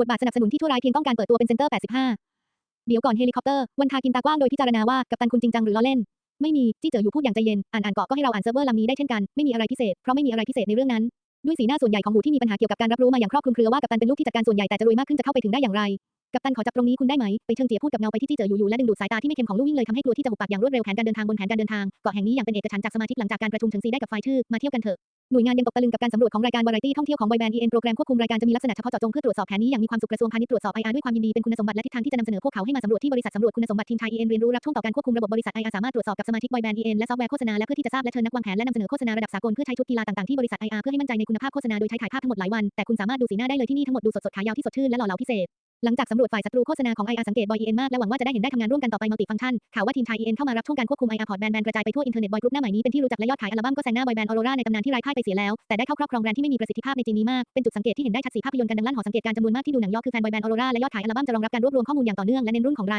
บทบาทสนับสนุนที่ทั่วร้ายเพียงต้องการเปิดตัวเป็นเซนเตอร์ 85 เดี๋ยวก่อนเฮลิคอปเตอร์ วันทากินตากว้างโดยพิจารณาว่ากัปตันคุณจริงจังหรือล้อเล่น ไม่มี จี้เจ๋ออยู่พูดอย่างใจเย็น อ่านอ่านเกาะก็ให้เราอ่านเซิร์ฟเวอร์ลำนี้ได้เช่นกัน ไม่มีอะไรพิเศษ เพราะไม่มีอะไรพิเศษในเรื่องนั้น ด้วยสีหน้าส่วนใหญ่ของหูที่มีปัญหาเกี่ยวกับการรับรู้มาอย่างครอบคลุมเครือว่ากัปตันเป็นลูกที่จัดการส่วนใหญ่แต่จะรวยมากขึ้นจะเข้าไปถึงได้อย่างไร กัปตันขอจับตรงนี้คุณได้ไหม ไปเชิงเจียพูดกับเงาไปที่จี้เจออยู่ๆและดึงดูดสายตาที่ไม่เค็มของลู่วิ่งเลยทำให้กลัวที่จะหุบปากอย่างรวดเร็วแผนการเดินทางบนแผนการเดินทางเกาะแห่งนี้อย่างเป็นเอกฉันท์จากสมาชิกหลังจากการประชุมถึงซีได้กับไฟชื่อมาเที่ยวกันเถอะหน่วยงานยังตกตะลึงกับการสำรวจของรายการวาไรตี้ท่องเที่ยวของไบแบนด์ EN โปรแกรมควบคุมรายการจะมีลักษณะเฉพาะเจาะจงเพื่อตรวจสอบแผนนี้อย่างมีความสุขกระทรวงพาณิชย์ตรวจสอบ IR ด้วยความยินดีเป็นคุณสมบัติและทิศทางที่จะนำเสนอพวกเขาให้มาสำรวจที่บริษัทสำรวจคุณสมบัติทีมไทย EN เรียนรู้รับช่วงต่อการควบคุมระบบบริษัท IR สามารถตรวจสอบกับสมาชิกไบแบนด์ EN และซอฟต์แวร์โฆษณาและเพื่อที่จะทราบและเชิญนักวางแผนและนำเสนอโฆษณาระดับสากลเพื่อใช้ชุดกีฬาต่างๆที่บริษัท IR เพื่อให้มั่นใจในคุณภาพโฆษณาโดยใช้ถ่ายภาพทั้งหมดหลายวันแต่คุณสามารถดูสีหน้าได้เลยที่นี่ทั้งหมดดูสดๆขายาวที่สดชื่นและหล่อเหลาพิเศษ หลังจากสำรวจฝ่ายศัตรูโฆษณาของ IR สังเกตบอย EN มากและหวังว่าจะได้เห็นได้ทำงานร่วมกันต่อไปมัลติฟังก์ชันข่าวว่าทีมไทย EN เข้ามารับช่วงการควบคุม IR พอร์ตแบนด์แบนกระจายไปทั่วอินเทอร์เน็ตบอยกรุ๊ปหน้าใหม่นี้เป็นที่รู้จักและยอดขายอัลบั้มก็แซงหน้าบอยแบนด์ออโรราในตำนานที่ไร้พ่ายไปเสียแล้ว แต่ได้เข้าครอบครองแบรนด์ที่ไม่มีประสิทธิภาพในจีนนี้มากเป็นจุดสังเกตที่เห็นได้ชัดสีภาพยนตร์กันดังลั่นหอสังเกตการจำนวนมากที่ดูหนังย่อคือแฟนบอยแบนด์ออโรราและยอดขายอัลบั้มจะรองรับการรวบรวมข้อมูลอย่างต่อเนื่องและเน้นรุ่นของไร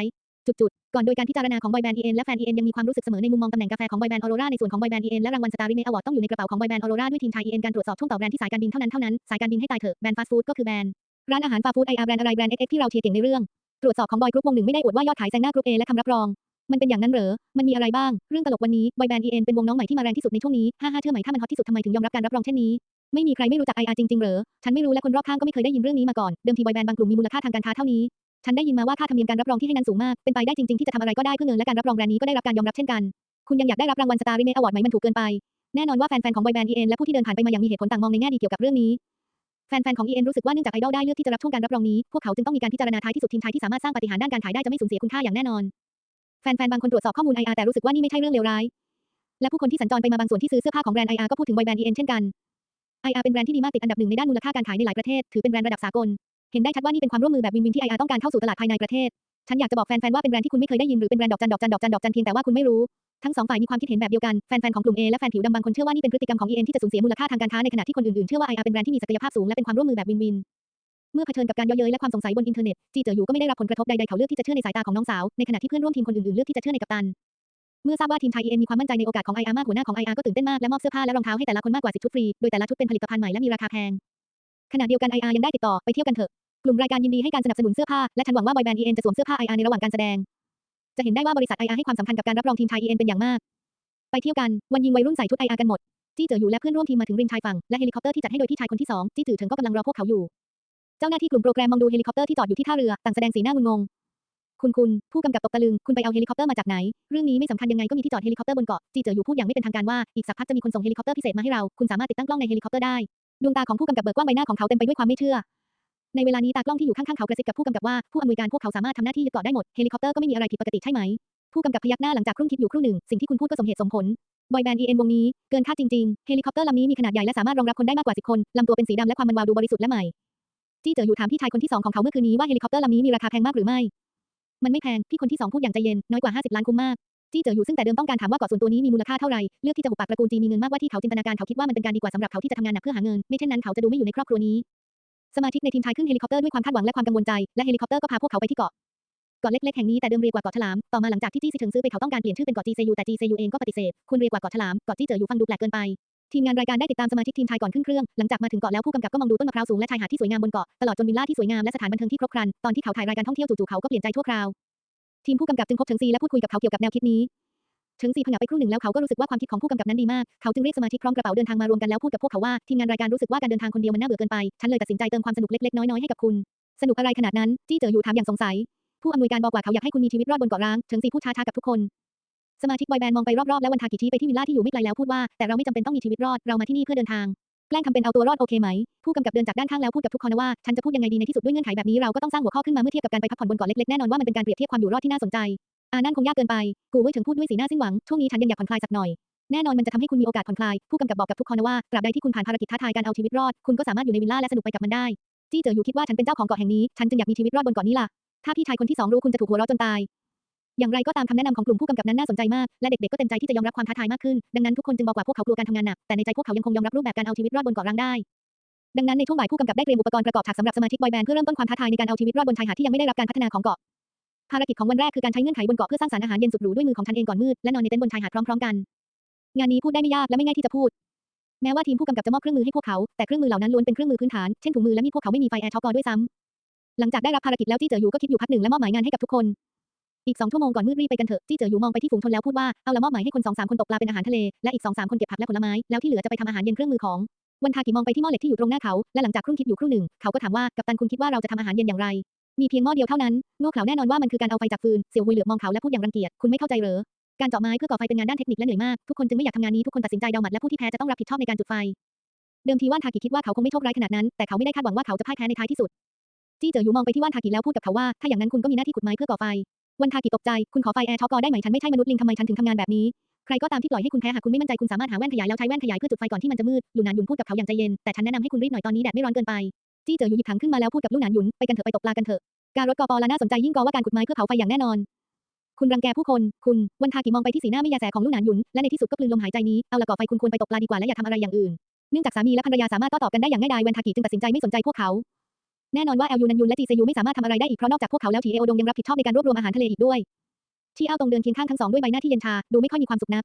จุดๆก่อนโดยการพิจารณาของบอยแบนด์ EN และแฟน EN ยังมีความรู้สึกเสมอในมุมมองตำแหน่งกาแฟของบอยแบนด์ออโรราในส่วนของบอยแบนด์ EN และรางวัลสตาร์ริเมอวอร์ดต้องอยู่ในกระเป๋าของบอยแบนด์ออโรราด้วยทีมไทย EN การตรวจสอบช่วงต่อแบรนด์ที่สายการบินเท่านั้นเท่านั้นสายการบินให้ตายเถอะแบรนด์ฟาสต์ฟู้ดก็คือแบรนด์ ร้านอาหารฟาฟู้ด IR แบรนด์อะไรแบรนด์ XX ที่เราเชียร์เก่งในเรื่อง ตรวจสอบของบอยกรุ๊ปวงหนึ่งไม่ได้อวดว่ายอดขายแซงหน้ากรุ๊ป A และคำรับรอง มันเป็นอย่างนั้นเหรอ มันมีอะไรบ้าง เรื่องตลกวันนี้บอยแบนด์ EN เป็นวงน้องใหม่ที่มาแรงที่สุดในช่วงนี้ฮ่าฮ่าเชื่อไหมถ้ามันฮอตที่สุดทำไมถึงยอมรับการรับรองเช่นนี้ไม่มีใครไม่รู้จัก IR จริงๆเหรอ ฉันไม่รู้และคนรอบข้างก็ไม่เคยได้ยินเรื่องนี้มาก่อน เดิมทีบอยแบนด์บางกลุ่มมีมูลค่าทางการค้าเท่านี้ ฉันได้ยินมาว่าค่าธรรมเนียมการรับรองที่ให้นั้นสูงมาก เป็นไปได้จริงๆที่จะทำอะไรก็ได้เพื่อเงินและการรับรองแบรนด์นี้ก็ได้รับการยอมรับเช่นกัน คุณยังอยากได้รับรางวัลสตาร์ริเมทอวอร์ดไหมมันถูกเกินไป แน่นอนว่าแฟนๆของบอยแบนด์ EN และผู้ที่เดินผ่านไปมาอย่างมีเหตุผลต่างมองในแง่ดีเกี่ยวกับเรื่องนี้ แฟนๆ ของ EN รู้สึกว่าเนื่องจากไอดอลได้เลือกที่จะรับช่วงการรับรองนี้ พวกเขาจึงต้องมีการพิจารณาท้ายที่สุดทีมชายที่สามารถสร้างปาฏิหาริย์ด้านการขายได้จะไม่สูญเสียคุณค่าอย่างแน่นอน แฟนๆ บางคนตรวจสอบข้อมูล IR แต่รู้สึกว่านี่ไม่ใช่เรื่องเลวร้าย และผู้คนที่สัญจรไปมาบางส่วนที่ซื้อเสื้อผ้าของแบรนด์ IR ก็พูดถึงบอยแบรนด์ EN เช่นกัน IR เป็นแบรนด์ที่ดีมากติดอันดับหนึ่งในด้านมูลค่าการขายในหลายประเทศ ถือเป็นแบรนด์ระดับสากล เห็นได้ชัดว่านี่เป็นความร่วมมือแบบวินวินที่ IR ต้องการเข้าสู่ตลาดภายในประเทศ ฉันอยากจะบอกแฟนๆว่าเป็นแบรนด์ที่คุณไม่เคยได้ยินหรือเป็นแบรนด์ดอกจันดอกจันดอกจันดอกจันเพียงแต่ว่าคุณไม่รู้ทั้งสองฝ่ายมีความคิดเห็นแบบเดียวกัน แฟนๆ ของกลุ่ม A และแฟนผิวดำบางคนเชื่อว่านี่เป็นพฤติกรรมของ EN ที่จะสูญเสียมูลค่าทางการค้าในขณะที่คนอื่นๆ เชื่อว่า IR เป็นแบรนด์ที่มีศักยภาพสูงและเป็นความร่วมมือแบบวินวิน เมื่อเผชิญกับการย่อเย้ยและความสงสัยบนอินเทอร์เน็ต จีเจ๋ออยู่ก็ไม่ได้รับผลกระทบใดๆ เขาเลือกที่จะเชื่อในสายตาของน้องสาว ในขณะที่เพื่อนร่วมทีมคนอื่นๆ เลือกที่จะเชื่อในกัปตัน เมื่อทราบว่าทีมไทย EN มีความมั่นใจในโอกาสของ IR มากหัวหน้าของ IR ก็ตื่นเต้นมากและมอบเสื้อผ้าและรองเท้าให้แต่ละคนมากกว่า10ชุดฟรี โดยแต่ละชุดเป็นผลิตภัณฑ์ใหม่และมีราคาแพงขณะเดียวกัน IR ยังได้ติดต่อไปเที่ยวกันเถอะ กลุ่มรายการยินดีให้การสนับสนุนเสื้อผ้า และฉันหวังว่าบอยแบนด์ EN จะสวมเสื้อผ้า IR ในระหว่างการแสดง จะเห็นได้ว่าบริษัท IR ให้ความสำคัญกับการรับรองทีมไทย EN เป็นอย่างมาก ไปเที่ยวกัน วันยิงวัยรุ่นใส่ชุด IR กันหมด จี้เจ๋ออยู่และเพื่อนร่วมทีมมาถึงริมชายฝั่ง และเฮลิคอปเตอร์ที่จัดให้โดยพี่ชายคนที่สองจี้จือเถิงก็กำลังรอพวกเขาอยู่ เจ้าหน้าที่กลุ่มโปรแกรมมองดูเฮลิคอปเตอร์ที่จอดอยู่ที่ท่าเรือต่างแสดงสีหน้างุนงงคุณคุณผู้กำกับตกตะลึงคุณไปเอาเฮลิคอปเตอร์มาจากไหน เรื่องนี้ไม่สำคัญยังไงก็มีที่จอดเฮลิคอปเตอร์บนเกาะจีเจออยู่พูดอย่างไม่เป็นทางการว่าอีกสักพักจะมีคนส่งเฮลิคอปเตอร์พิเศษมาให้เรา คุณสามารถติดตั้งกล้องในเฮลิคอปเตอร์ได้ ดวงตาของผู้กำกับเบิกกว้างใบหน้าของเขาเต็มไปด้วยความไม่เชื่อ ในเวลานี้ตากล้องที่อยู่ข้างๆเขากระซิบกับผู้กำกับว่าผู้อำนวยการพวกเขาสามารถทำหน้าที่ยึดเกาะได้หมดเฮลิคอปเตอร์ก็ไม่มีอะไรผิดปกติใช่ไหม ผู้กำกับพยักหน้าหลังจากครุ่นคิดอยู่ครู่หนึ่ง สิ่งที่คุณพูดก็สมเหตุสมผลบอยแบนด์ EN วงนี้เกินคาดจริงๆ เฮลิคอปเตอร์ลำนี้มีขนาดใหญ่และสามารถรองรับคนได้มากกว่า10คนลำตัวเป็นสีดำและความมันวาวดูบริสุทธิ์และใหม่จี้เจ๋ออยู่ถามพี่ชายคนที่สองของเขาเมื่อคืนนี้ว่าเฮลิคอปเตอร์ลำนี้มีราคาแพงมากหรือไม่ มันไม่แพงพี่คนที่สองพูดอย่างใจเย็นน้อยกว่า50ล้านคุ้มมากจี้เจ๋ออยู่ซึ่งแต่เดิมต้องการถามว่าเกาะส่วนตัวนี้มีมูลค่าเท่าไหร่เลือกที่จะหุบปากตระกูลจีมีเงินมากว่าที่เขาจินตนาการเขาคิดว่ามันเป็นการดีกว่าสำหรับเขาที่จะทำงานหนักเพื่อหาเงินไม่เช่นนั้นเขาจะดูไม่อยู่ในครอบครัวนี้ สมาชิกในทีมชายขึ้นเฮลิคอปเตอร์ด้วยความคาดหวังและความกังวลใจ และเฮลิคอปเตอร์ก็พาพวกเขาไปที่เกาะเกาะเล็กๆแห่งนี้แต่เดิมเรียกว่าเกาะฉลาม ต่อมาหลังจากที่จี้ซิถึงซื้อไปเขาต้องการเปลี่ยนชื่อเป็นเกาะจีเซยูแต่จีเซยูเองก็ปฏิเสธ คุณเรียกว่าเกาะฉลาม เกาะจี้เจออยู่ฟังดูแปลกเกินไป ทีมงานรายการได้ติดตามสมาชิกทีมไทยก่อนขึ้นเครื่อง หลังจากมาถึงเกาะแล้วผู้กำกับก็มองดูต้นมะพร้าวสูงและชายหาดที่สวยงามบนเกาะ ตลอดจนวิลล่าที่สวยงามและสถานบันเทิงที่ครบครัน ตอนที่เขาถ่ายรายการท่องเที่ยวจู่ๆเขาก็เปลี่ยนใจชั่วคราว ทีมผู้กำกับจึงพบเฉิงซีและพูดคุยกับเขาเกี่ยวกับแนวคิดนี้ เฉิงซีผงะไปครู่หนึ่งแล้วเขาก็รู้สึกว่าความคิดของผู้กำกับนั้นดีมาก เขาจึงเรียกสมาชิกพร้อมกระเป๋าเดินทางมารวมกันแล้วพูดกับพวกเขาว่าทีมงานรายการรู้สึกว่าการเดินทางคนเดียวมันน่าเบื่อเกินไป ฉันเลยตัดสินใจเติมความสนุกเล็กๆน้อยๆให้กับคุณ สนุกอะไรขนาดนั้นจี้เจออยู่ถามอย่างสงสัย ผู้อำนวยการบอกว่าเขาอยากให้คุณมีชีวิตรอดบนเกาะร้างเฉิงซีพูดช้าๆกับทุกคนสมาชิกบอยแบนด์มองไปรอบๆแล้ววันทากิชี้ไปที่วิลล่าที่อยู่ไม่ไกลแล้วพูดว่าแต่เราไม่จำเป็นต้องมีชีวิตรอดเรามาที่นี่เพื่อเดินทางแกล้งทำเป็นเอาตัวรอดโอเคไหม ผู้กำกับเดินจากด้านข้างแล้วพูดกับทุกคนว่า ฉันจะพูดยังไงดีในที่สุดด้วยเงื่อนไขแบบนี้เราก็ต้องสร้างหัวข้อขึ้นมาเมื่อเทียบกับการไปพักผ่อนบนเกาะเล็กๆ แน่นอนว่ามันเป็นการเปรียบเทียบความอยู่รอดที่น่าสนใจ อานั่นคงยากเกินไป กูเว่ยถึงพูดด้วยสีหน้าสิ้นหวัง ช่วงนี้ฉันยังอยากผ่อนคลายสักหน่อย แน่นอนมันจะทำให้คุณมีโอกาสผ่อนคลาย ผู้กำกับบอกกับทุกคนนะว่า ตราบใดที่คุณผ่านภารกิจท้าทายการเอาชีวิตรอด คุณก็สามารถอยู่ในวิลล่าและสนุกไปกับมันได้ จี้เจ๋ออยู่คิดว่าฉันเป็นเจ้าของเกาะแห่งนี้ ฉันจึงอยากมีชีวิตรอดบนเกาะนี้ล่ะ ถ้าพี่ชายคนที่สองรู้คุณจะถูกหัวเราะจนตาย อย่างไรก็ตามคำแนะนำของกลุ่มผู้กำกับนั้นน่าสนใจมาก และเด็กๆก็เต็มใจที่จะยอมรับความท้าทายมากขึ้น ดังนั้นทุกคนจึงบอกว่าพวกเขากลัวการทำงานหนัก แต่ในใจพวกเขายังคงยอมรับรูปแบบการเอาชีวิตรอดบนเกาะร้างได้ดังนั้นในช่วงบ่ายผู้กำกับได้เตรียมอุปกรณ์ประกอบฉากสำหรับสมาชิกบอยแบนด์เพื่อเริ่มต้นความท้าทายในการเอาชีวิตรอดบนชายหาดที่ยังไม่ได้รับการพัฒนาของเกาะ ภารกิจของวันแรกคือการใช้เงื่อนไขบนเกาะเพื่อสร้างสรรอาหารเย็นสุดหรูด้วยมือของฉันเองก่อนมืดและนอนในเต็นท์บนชายหาดพร้อมๆกัน งานนี้พูดได้ไม่ยากและไม่ง่ายที่จะพูด แม้ว่าทีมผู้กำกับจะมอบเครื่องมือให้พวกเขา แต่เครื่องมือเหล่านั้นล้วนเป็นเครื่องมือพื้นฐาน เช่นถุงมือและมีพวกเขาไม่มีไฟแอร์ช็อคกอด้วยซ้ำหลังจากได้รับภารกิจแล้วจี้เจออยู่ก็คิดอยู่พักหนึ่งและมอบหมายงานให้กับทุกคน อีกสองชั่วโมงก่อนมืดรีบไปกันเถอะจี้เจออยู่มองไปที่ฝูงชนแล้วพูดว่าเอาละมอบหมายให้คนสองสามคนตกปลาเป็นอาหารทะเลและอีกสองสามคนเก็บผักและผลไม้แล้วที่เหลือจะไปทำอาหารเย็นเครื่องมือของวันทากิมองไปที่หม้อเหล็กที่อยู่ตรงหน้าเขาและหลังจากครุ่นคิดอยู่ครู่หนึ่งเขาก็ถามว่ากัปตันคุณคิดว่าเราจะทำอาหารเย็นอย่างไร มีเพียงหม้อเดียวเท่านั้นโง่เขลาแน่นอนว่ามันคือการเอาไฟจากฟืนเสี่ยวหุยเหลือบมองเขาและพูดอย่างรังเกียจคุณไม่เข้าใจเหรอการเจาะไม้เพื่อก่อไฟเป็นงานด้านเทคนิคและเหนื่อยมาก ทุกคนจึงไม่อยากทำงานนี้ทุกคนตัดสินใจเดาหมัดและผู้ที่แพ้จะต้องรับผิดชอบในการจุดไฟ เดิมทีว่านทากิคิดว่าเขาคงไม่โชคร้ายขนาดนั้น แต่เขาไม่ได้คาดหวังว่าเขาจะพ่ายแพ้ในท้ายที่สุด จี้เจ๋ออยู่มองไปที่ว่านทากิแล้วพูดกับเขาว่า ถ้าอย่างนั้นคุณก็มีหน้าที่ขุดไม้เพื่อก่อไฟ วันทากิตกใจ คุณขอไฟแอร์ช็อกกอได้ไหมฉันไม่ใช่มนุษย์ลิงทำไมฉันถึงทำงานแบบนี้ ใครก็ตามที่ปล่อยให้คุณแพ้หากคุณไม่มั่นใจคุณสามารถหาแว่นขยายแล้วใช้แว่นขยายเพื่อจุดไฟก่อนที่มันจะมืดหลูนานยุนพูดกับเขาอย่างใจเย็นแต่ฉันแนะนำให้คุณรีบหน่อยตอนนี้แดดไม่ร้อนเกินไป จี้เจ๋ออยู่หยิบถังขึ้นมาแล้วพูดกับลูนานหยุนไปกันเถอะไปตกปลากันเถอะการรถกอปอลาน่าสนใจยิ่งกว่าการขุดไม้เพื่อเผาไฟอย่างแน่นอน คุณรังแกผู้คน คุณวันทากิมองไปที่สีหน้าไม่ยาแสของลูกหนานหยุนและในที่สุดก็กลืนลมหายใจนี้เอาละก่อไฟคุณควรไปตกปลาดีกว่าและอย่าทำอะไรอย่างอื่นเนื่องจากสามีและภรรยาสามารถโต้ตอบกันได้อย่างง่ายดายวันทากิจึงตัดสินใจไม่สนใจพวกเขาแน่นอนว่าเอลยูนันยุนและจีเซยูไม่สามารถทำอะไรได้อีกเพราะนอกจากพวกเขาแล้วทีเอโอดงยังรับผิดชอบในการรวบรวมอาหารทะเลอีกด้วยที่เอาตรงเดินเคียงข้างทั้งสองด้วยใบหน้าที่เย็นชาดูไม่ค่อยมีความสุขนัก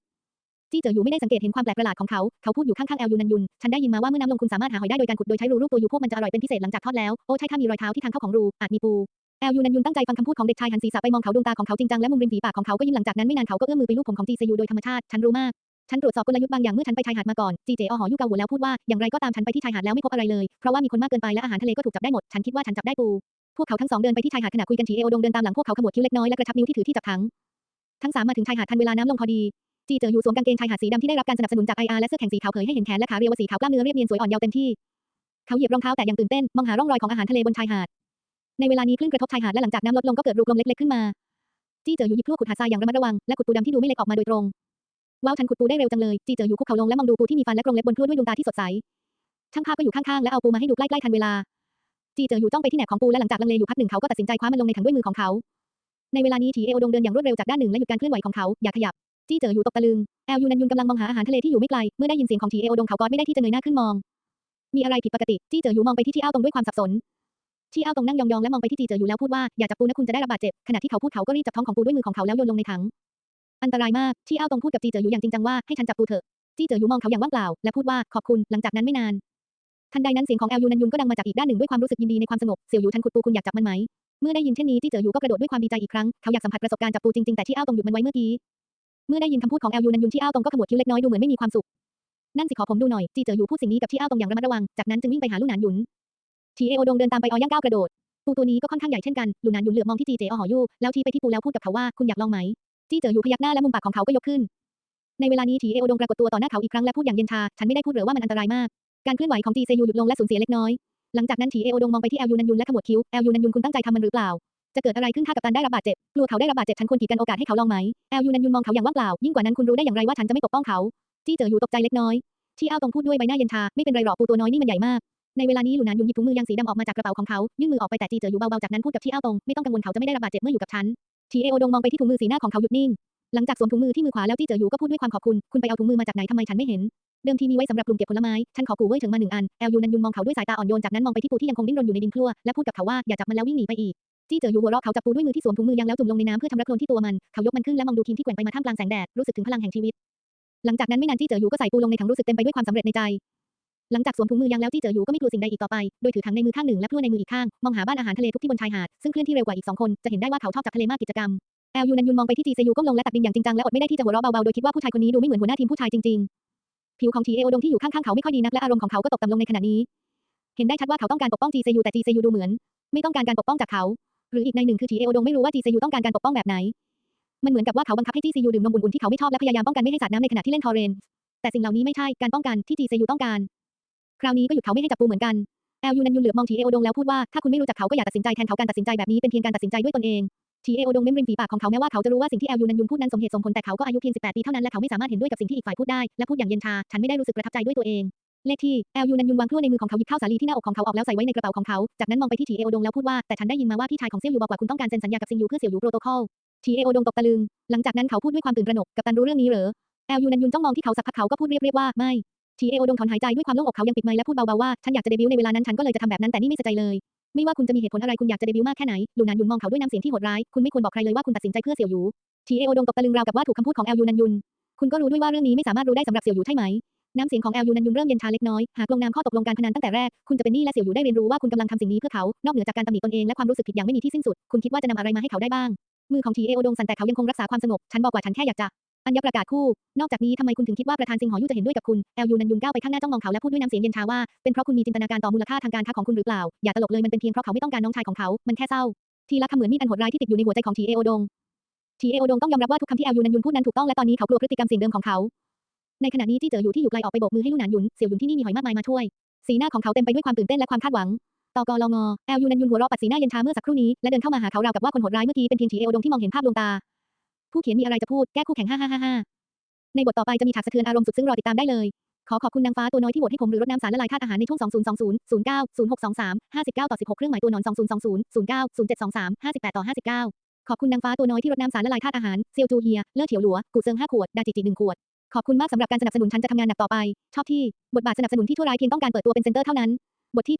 จี้เจ๋ออยู่ไม่ได้สังเกตเห็นความแปลกประหลาดของเขา เขาพูดอยู่ข้างๆเอลยูนันยุน ฉันได้ยินมาว่าเมื่อน้ำลงคุณสามารถหาหอยได้โดยการขุดโดยใช้รูรูปตัวอยู่พวกมันจะอร่อยเป็นพิเศษหลังจากทอดแล้ว โอ้ใช่ถ้ามีรอยเท้าที่ทางเข้าของรู อาจมีปู แอลยูนันยุนตั้งใจฟังคำพูดของเด็กชายหันศีรษะไปมองเขาดวงตาของเขาจริงจังและมุมริมฝีปากของเขาก็ยิ้มหลังจากนั้นไม่นานเขาก็เอื้อมมือไปลูบผมของจีซยูโดยธรรมชาติ ฉันรู้มาก ฉันตรวจสอบกลยุทธ์บางอย่างเมื่อฉันไปชายหาดมาก่อน จีเจอหอยุกาหัวแล้วพูดว่าอย่างไรก็ตามฉันไปที่ชายหาดแล้วไม่พบอะไรเลย เพราะว่ามีคนมากเกินไปและอาหารทะเลก็ถูกจับได้หมด ฉันคิดว่าฉันจับได้ปู พวกเขาทั้งสองเดินไปที่ชายหาดขณะคุยกันทีเอโอดงเดินตามหลังพวกเขาขมวดคิ้วเล็กน้อยและกระชับนิ้วที่ถือที่จับถังทั้งสามมาถึงชายหาดทันเวลาน้ำลงพอดี จีเจออยู่สวมกางเกงชายหาดสีดำที่ได้รับการสนับสนุนจาก IR และเสื้อแข่งสีขาวเผยให้เห็นแขนและขาเรียวสีขาวกล้ามเนื้อเรียบเนียนสวยอ่อนเยาว์เต็มที่ เขาเหยียบรองเท้าแต่ยังตื่นเต้นมองหาร่องรอยของอาหารทะเลบนชายหาด ในเวลานี้คลื่นกระทบชายหาดและหลังจากน้ำลดลงก็เกิดรูกลมเล็กๆขึ้นมา จีเจออยู่หยิบพลั่วขุดหาทรายอย่างระมัดระวังและขุดปูดำที่ดูไม่เล็กออกมาโดยตรงว้าวฉันขุดปูได้เร็วจังเลยจีเจออยู่คุกเข่าลงและมองดูปูที่มีฟันและกรงเล็บบนพลั่วด้วยดวงตาที่สดใสช่างภาพก็อยู่ข้างๆและเอาปูมาให้ดูใกล้ๆทันเวลาจีเจออยู่จ้องไปที่แหนบของปูและหลังจากลังเลอยู่พักหนึ่งเขาก็ตัดสินใจคว้ามันลงในถังด้วยมือของเขา ในเวลานี้ทีเอโอดงเดินอย่างรวดเร็วจากด้านหนึ่งและหยุดการเคลื่อนไหวของเขาอย่าขยับ จี้เจออยู่ตกตะลึง แอลยูนันยุนกำลังมองหาอาหารทะเลที่อยู่ไม่ไกล เมื่อได้ยินเสียงของทีเอโอดงเขาก็ไม่ได้ที่จะเงยหน้าขึ้นมอง มีอะไรผิดปกติ จี้เจออยู่มองไปที่ที่อ้าวตรงด้วยความสับสน ที่อ้าวตรงนั่งยองๆและมองไปที่จีเจออยู่แล้วพูดว่าอย่าจับปูนะคุณจะได้รับบาดเจ็บ ขณะที่เขาพูดเขาก็รีบจับท้องของปูด้วยมือของเขาแล้วโยนลงในถัง อันตรายมาก ที่อ้าวตรงพูดกับจีเจออยู่อย่างจริงจังว่าให้ฉันจับปูเถอะ จี้เจออยู่มองเขาอย่างว่างเปล่าและพูดว่าขอบคุณ หลังจากนั้นไม่นาน ทันใดนั้นเสียงของแอลยูนันยุนก็ดังมาจากอีกด้านหนึ่งด้วยความรู้สึกยินดีในความสงบ เสี่ยวอยู่ฉันขุดปูคุณอยากจับมันไหมเมื่อได้ยินเช่นนี้จี้เจออยู่ก็กระโดดด้วยความดีใจอีกครั้ง เขาอยากสัมผัสประสบการณ์จับปูจริงๆ แต่ที่อ้าวตรงหยุดมันไว้เมื่อกี้ เมื่อได้ยินคำพูดของแอลยูนันยุนที่อ้าวตรงก็ขมวดคิ้วเล็กน้อยดูเหมือนไม่มีความสุข นั่นสิขอผมดูหน่อย จีเจออยู่พูดสิ่งนี้กับที่อ้าวตรงอย่างระมัดระวัง จากนั้นจึงวิ่งไปหาลู่หนานหยุน ทีเอโอดงเดินตามไปออย่างก้าวกระโดด ปูตัวนี้ก็ค่อนข้างใหญ่เช่นกัน ลู่หนานหยุนเหลือบมองที่จีเจอหอยู่ แล้วทีไปที่ปูแล้วพูดกับเขาว่า คุณอยากลองไหม จีเจออยู่พยักหน้าและมุมปากของเขาก็ยกขึ้น ในเวลานี้ทีเอโอดงปรากฏตัวต่อหน้าเขาอีกครั้งและพูดอย่างเย็นชา ฉันไม่ได้พูดหรือว่ามันอันตรายมาก การเคลื่อนไหวของจีเซยูหยุดลงและสูญเสียเล็กน้อย หลังจากนั้นทีเอโอดงมองไปที่แอลยูนันยุนและขมวดคิ้วแอลยูนันยุนคุณตั้งใจทำมันหรือเปล่า จะเกิดอะไรขึ้นถ้ากัปตันได้รับบาดเจ็บ กลัวเขาได้รับบาดเจ็บฉันควรกีดกันโอกาสให้เขาลองไหมแอลยูนันยุนมองเขาอย่างว่างเปล่า ยิ่งกว่านั้นคุณรู้ได้อย่างไรว่าฉันจะไม่ปกป้องเขาจี้เจออยู่ตกใจเล็กน้อย ที่อ้าวตรงพูดด้วยใบหน้าเย็นชา ไม่เป็นไรหรอกปูตัวน้อยนี่มันใหญ่มาก ในเวลานี้หลูนานยุนหยิบถุงมือยางสีดำออกมาจากกระเป๋าของเขา ยื่นมือออกไปแต่จีเจออยู่เบาๆ จากนั้นพูดกับที่อ้าวตรงไม่ต้องกังวลเขาจะไม่ได้รับบาดเจ็บเมื่ออยู่กับฉันทีเอโอดงมองไปที่ถุงมือสีหน้าของเขาหยุดนิ่ง หลังจากสวมถุงมือที่มือขวาแล้วจี้เจออยู่ก็พูดด้วยความขอบคุณ คุณไปเอาถุงมือมาจากไหนทำไมฉันไม่เห็น เดิมทีมีไว้สำหรับกลุ่มเก็บผลไม้ ฉันขอกูเว่ยเฉิงมาหนึ่งอัน แอลยูนันยุนมองเขาด้วยสายตาอ่อนโยนจากนั้นมองไปที่ปูที่ยังคงดิ้นรนอยู่ในดินพลั่วและพูดกับเขาว่าอย่าจับมันแล้ววิ่งหนีไปอีก จี้เจออยู่หัวเราะเขาจับปูด้วยมือที่สวมถุงมือยางแล้วจุ่มลงในน้ำเพื่อทำรักโคลนที่ตัวมัน เขายกมันขึ้นและมองดูทีมที่แกว่งไปมาท่ามกลางแสงแดดรู้สึกถึงพลังแห่งชีวิต หลังจากนั้นไม่นานจี้เจออยู่ก็ใส่ปูลงในถังรู้สึกเต็มไปด้วยความสำเร็จในใจ หลังจากสวมถุงมือยางแล้วจี้เจออยู่ก็ไม่กลัวสิ่งใดอีกต่อไป โดยถือถังในมือข้างหนึ่งและพลั่วในมืออีกข้าง มองหาบ้านอาหารทะเลทุกที่บนชายหาด ซึ่งเคลื่อนที่เร็วกว่าอีกสองคน จะเห็นได้ว่าเขาชอบจับทะเลมากกิจกรรมแอลยูนันยุนมองไปที่จีเซยูก้มลงและตักดินอย่างจริงจังและอดไม่ได้ที่จะหัวเราะเบาๆโดยคิดว่าผู้ชายคนนี้ดูไม่เหมือนหัวหน้าทีมผู้ชายจริงๆ ผิวของทีเอโอดงที่อยู่ข้างๆเขาไม่ค่อยดีนักและอารมณ์ของเขาก็ตกต่ำลงในขณะนี้ เห็นได้ชัดว่าเขาต้องการปกป้องจีเซยูแต่จีเซยูดูเหมือน ไม่ต้องการการปกป้องจากเขา หรืออีกในหนึ่งคือทีเอโอดงไม่รู้ว่าจีเซยูต้องการการปกป้องแบบไหน มันเหมือนกับว่าเขาบังคับให้จีเซยูดื่มนมอุ่นๆที่เขาไม่ชอบและพยายามป้องกันไม่ให้สาดน้ำในขณะที่เล่นทอเรน แต่สิ่งเหล่านี้ไม่ใช่การป้องกันที่จีเซยูต้องการ คราวนี้ก็หยุดเขาไม่ให้จับปูเหมือนกันแอลยูนันยุนเหลือบมองทีเอโอดงแล้วพูดว่าถ้าคุณไม่รู้จักเขาก็อย่าตัดสินใจแทนเขาการตัดสินใจแบบนี้เป็นเพียงการตัดสินใจด้วยตนเองทีเอโอดงเม้มริมฝีปากของเขาแม้ว่าเขาจะรู้ว่าสิ่งที่แอลยูนันยุนพูดนั้นสมเหตุสมผลแต่เขาก็อายุเพียง 18 ปีเท่านั้นและเขาไม่สามารถเห็นด้วยกับสิ่งที่อีกฝ่ายพูดได้และพูดอย่างเย็นชาฉันไม่ได้รู้สึกประทับใจด้วยตัวเอง เลขที่แอลยูนันยุนวางพลั่วในมือของเขาหยิบข้าวสาลีที่หน้าอกของเขาออกแล้วใส่ไว้ในกระเป๋าของเขา จากนั้นมองไปที่ทีเอโอดงแล้วพูดว่า แต่ฉันได้ยินมาว่าพี่ชายของเซี่ยวยูบอกว่าคุณต้องการเซ็นสัญญากับซิงยูเพื่อเสี่ยวยูโปรโตคอลทีเอโอดงตกตะลึง หลังจากนั้นเขาพูดด้วยความตื่นตระหนก กับตันรู้เรื่องนี้เหรอ แอลยูนันยุนจ้องมองที่เขาสักพักเขาก็พูดเรียบๆว่าไม่ทีเอโอดงถอนหายใจด้วยความโล่งอกเขายังปิดไมค์และพูดเบาๆว่าฉันอยากจะเดบิวต์ในเวลานั้นฉันก็เลยจะทำแบบนั้นแต่นี่ไม่สะใจเลย ไม่ว่าคุณจะมีเหตุผลอะไรคุณอยากจะเดบิวต์มากแค่ไหนลูนานยุนมองเขาด้วยน้ำเสียงที่โหดร้ายคุณไม่ควรบอกใครเลยว่าคุณตัดสินใจเพื่อเสี่ยวหยูทีเอโอดงตกตะลึงราวกับว่าถูกคำพูดของแอลยูนันยุนคุณก็รู้ด้วยว่าเรื่องนี้ไม่สามารถรู้ได้สำหรับเสี่ยวหยูใช่ไหม น้ำเสียงของแอลยูนันยุนเริ่มเย็นชาเล็กน้อย หากลงนามข้อตกลงการพนันตั้งแต่แรก คุณจะเป็นหนี้และเสี่ยวอยู่ได้เรียนรู้ว่าคุณกำลังทำสิ่งนี้เพื่อเขา นอกเหนือจากการตำหนิตนเองและความรู้สึกผิดอย่างไม่มีที่สิ้นสุด คุณคิดว่าจะนำอะไรมาให้เขาได้บ้าง มือของทีเอโอดงสั่นแต่เขายังคงรักษาความสงบ ฉันบอกว่าฉันแค่อยากจะอัญญประกาศคู่ นอกจากนี้ทำไมคุณถึงคิดว่าประธานซิงหอยู่จะเห็นด้วยกับคุณ แอลยูนันยุนก้าวไปข้างหน้าจ้องมองเขาและพูดด้วยน้ำเสียงเย็นชาว่า เป็นเพราะคุณมีจินตนาการต่อมูลค่าทางการค้าของคุณหรือเปล่า อย่าตลกเลยมันเป็นเพียงเพราะเขาไม่ต้องการน้องชายของเขา มันแค่เศร้า ทีละคำเหมือนมีดอันโหดร้ายที่ติดอยู่ในหัวใจของทีเอโอดง ทีเอโอดงต้องยอมรับว่าทุกคำที่แอลยูนันยุนพูดนั้นถูกต้องและตอนนี้เขากลัวพฤติกรรมสิ่งเดิมของเขา ในขณะนี้จี้เจออยู่ที่อยู่ไกลออกไปโบกมือให้ลู่หนานหยุนเสี่ยวหยุนที่นี่มีหอยมากมายมาช่วย สีหน้าของเขาเต็มไปด้วยความตื่นเต้นและความคาดหวังตกลงแอลยูนันยุนหัวเราะปัดสีหน้าเย็นชาเมื่อสักครู่นี้และเดินเข้ามาหาเขาราวกับว่าคนโหดร้ายเมื่อกี้เป็นเพียงทีเอโอดงที่มองเห็นภาพลวงตา ผู้เขียนมีอะไรจะพูดแก้คู่แข่ง555ในบทต่อไปจะมีฉากสะเทือนอารมณ์สุดซึ่งรอติดตามได้เลย ขอขอบคุณนางฟ้าตัวน้อยที่โหวตให้ผมหรือรดน้ำสารละลายธาตุอาหารในช่วง 2020 09 0623 59 ต่อ 16 เครื่องหมายตัวหนอน 2020 09 0723 58 ต่อ 59 ขอบคุณนางฟ้าตัวน้อยที่รดน้ำสารละลายธาตุอาหารเซียวจูเฮีย เลอเฉียวหลัว กูเซิง5ขวด ดาจิจิ1ขวด ขอบคุณมากสำหรับการสนับสนุนฉันจะทำงานหนักต่อไป ชอบที่ บทบาทสนับสนุนที่ทั่วร้ายเพียงต้องการเปิดตัวเป็นเซนเตอร์เท่านั้น บทที่